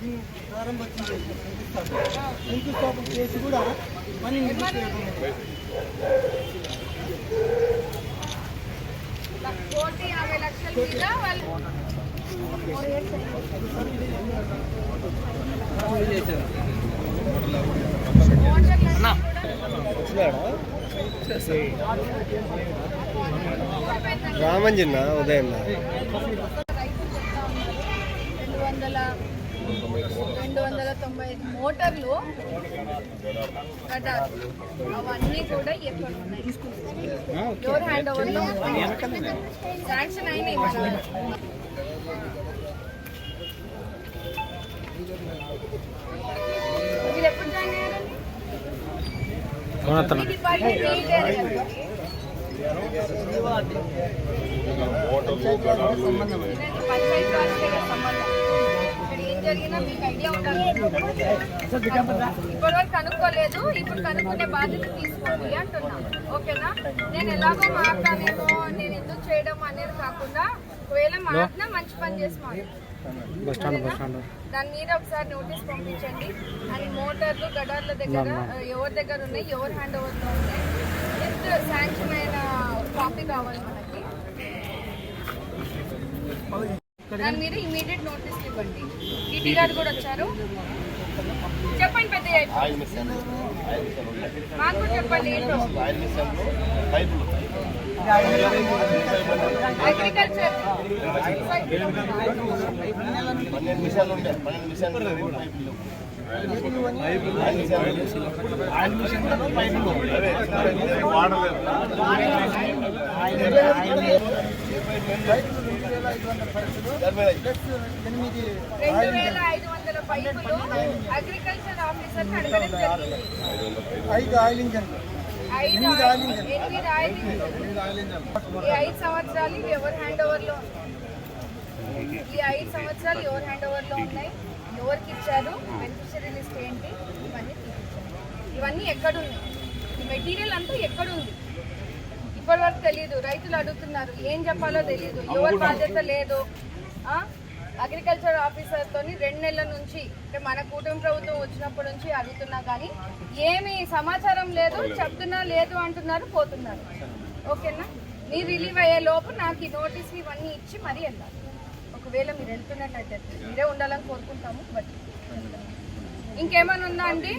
దీన్ని ప్రారంభించింది శంకుస్థాపన చేసి కూడా పని నిలిచిపోయింది కోటి యాభై లక్షల మీద వాళ్ళు రామంజన్న ఉదయం రెండు వందల రెండు వందల తొంభై ఐదు మోటార్లు అవన్నీ కూడా ఎక్కడ ఉన్నాయి. ఎవరు హ్యాండ్ ఓవర్లో శాంక్షన్ అయినాయి మన మీరు ఎప్పుడు జాయిన్ అయ్యారండి? ఇప్పటివరకు కనుక్కోలేదు ఇప్పుడు కనుక్కునే బాధ్యత తీసుకోండి అంటున్నా. ఓకేనా? నేను ఎలాగో మాట్లాడేమో నేను ఎందుకు చేయడం అనేది కాకుండా ఒకవేళ మాట్లాడినా మంచి పని చేసి దాని మీద ఒకసారి నోటీస్ పంపించండి. అని మోటార్లు గడార్ల దగ్గర ఎవరి దగ్గర ఉన్నాయి ఎవరు హ్యాండ్ ఓవర్లో ఉన్నాయి? శాంక్షన్ అయిన కాపీ కావాలి మనకి. దాని మీద ఇమీడియట్ నోటీస్ ఇవ్వండి. ఈటీ గారు కూడా వచ్చారు. చెప్పండి పెద్ద మాకు చెప్పండి అగ్రికల్చర్ పన్నెండు నిమిషాలు ఉండే పన్నెండు నిమిషాలు పైపులు అగ్రికల్చర్ ఆఫీసర్ ఐదు ఆయిల్ ఇంజన్ ఐదు ఎనిమిది ఆయిల్ ఇంజిన్లు. ఈ ఐదు సంవత్సరాలు ఇవి ఎవరు హ్యాండ్ ఓవర్లో ఈ ఐదు సంవత్సరాలు ఎవరు హ్యాండ్ ఓవర్లో ఉన్నాయి? ఎవరికి ఇచ్చారు? బెనిఫిషియరీ లిస్ట్ ఏంటి? ఇవన్నీ ఇవన్నీ ఎక్కడున్నాయి? ఈ మెటీరియల్ అంతా ఎక్కడుంది? ఇప్పటి వరకు తెలియదు రైతులు అడుగుతున్నారు. ఏం చెప్పాలో తెలియదు ఎవరి బాధ్యత లేదు. అగ్రికల్చర్ ఆఫీసర్తో రెండు నెలల నుంచి అంటే మన కూటమి ప్రభుత్వం వచ్చినప్పటి నుంచి అడుగుతున్నా కానీ ఏమి సమాచారం లేదు చెప్తున్నా లేదు అంటున్నారు పోతున్నారు. ఓకేనా? మీరు రిలీవ్ అయ్యే లోపు నాకు ఈ నోటీస్ ఇవన్నీ ఇచ్చి మరీ వెళ్ళాలి. ఒకవేళ మీరు వెళ్తున్నట్టయితే మీరే ఉండాలని కోరుకుంటాము బట్ ఇంకేమైనా ఉందా అండి?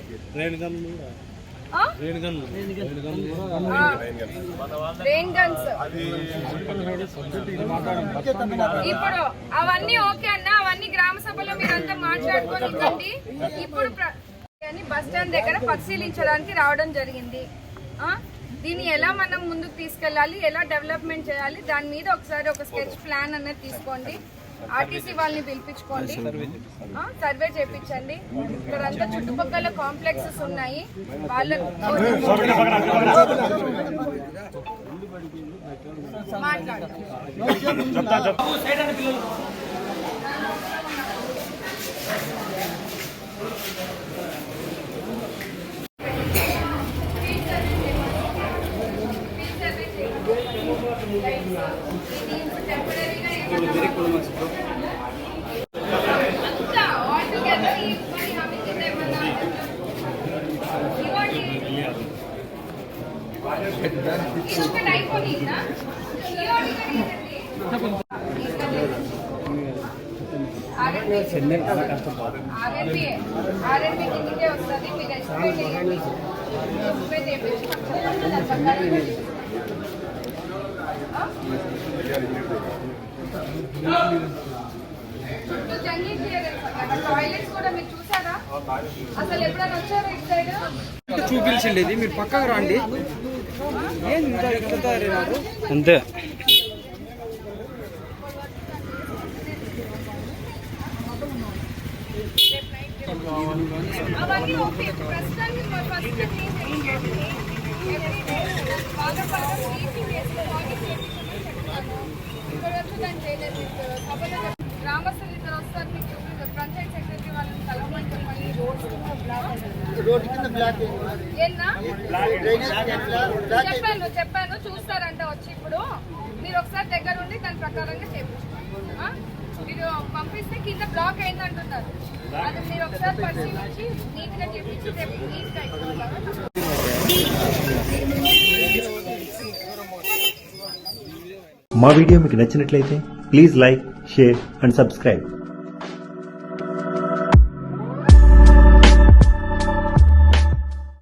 రెయిన్ గన్స్ ఇప్పుడు అవన్నీ ఓకే అన్న అవన్నీ గ్రామ సభలో మీరంతా మాట్లాడుకొని ఇప్పుడు బస్ స్టాండ్ దగ్గర పరిశీలించడానికి రావడం జరిగింది? దీన్ని ఎలా మనం ముందుకు తీసుకెళ్ళాలి? ఎలా డెవలప్మెంట్ చేయాలి? దాని మీద ఒకసారి ఒక స్కెచ్ ప్లాన్ అనేది తీసుకోండి. ఆర్టీసీ వాళ్ళని పిలిపించుకోండి. ఆ, సర్వే చేయించండి ఇక్కడంతా చుట్టుపక్కల కాంప్లెక్సెస్ ఉన్నాయి. వాళ్ళ అంతా. ఇది ఒకటి అయిపోయిందా? ఈ ఆర్డర్ ఏంటండి? ఆర్ఎన్బి. ఆర్ఎన్బి ఆర్ఎన్బి కిందకే వస్తుంది మీరు ఎస్టిమేట్ చేయండి ఎస్టిమేట్ చేయించి మాకు చుట్టూ జంగీ టాయిలెట్స్ కూడా మీరు చూసారా? అసలు ఎప్పుడైనా వచ్చారా ఇటు సైడ్? చూపించండి ఇది. మీరు పక్కకు రండి. అంతే. అవన్నీ ఓకే. ప్రస్తుతానికి ఫస్ట్ బాగా బాగా క్లీన్ చేసి బాగా చేయించమని చెప్తాను ఇక్కడ వచ్చి దాన్ని చేయలేదు మీకు సభలో చెప్- గ్రామస్తులు ఇద్దరు వస్తారు మీకు పంచాయత్ సెక్రటరీ వాళ్ళని కలవమని చెప్పండి రోడ్స్ బ్లాక్ రోడ్డు కింద బ్లాక్ చెప్పాను చెప్పాను చూస్తారంట వచ్చి ఇప్పుడు. మీరు ఒకసారి దగ్గర ఉండి దాని ప్రకారంగా ఆ? మీరు పంపిస్తే కింద బ్లాక్ అయింది అంటున్నారు అది మీరు ఒకసారి పరిశీలించి నీట్గా రేపు నీట్గా మా వీడియో మీకు నచ్చినట్లయితే please like share and subscribe.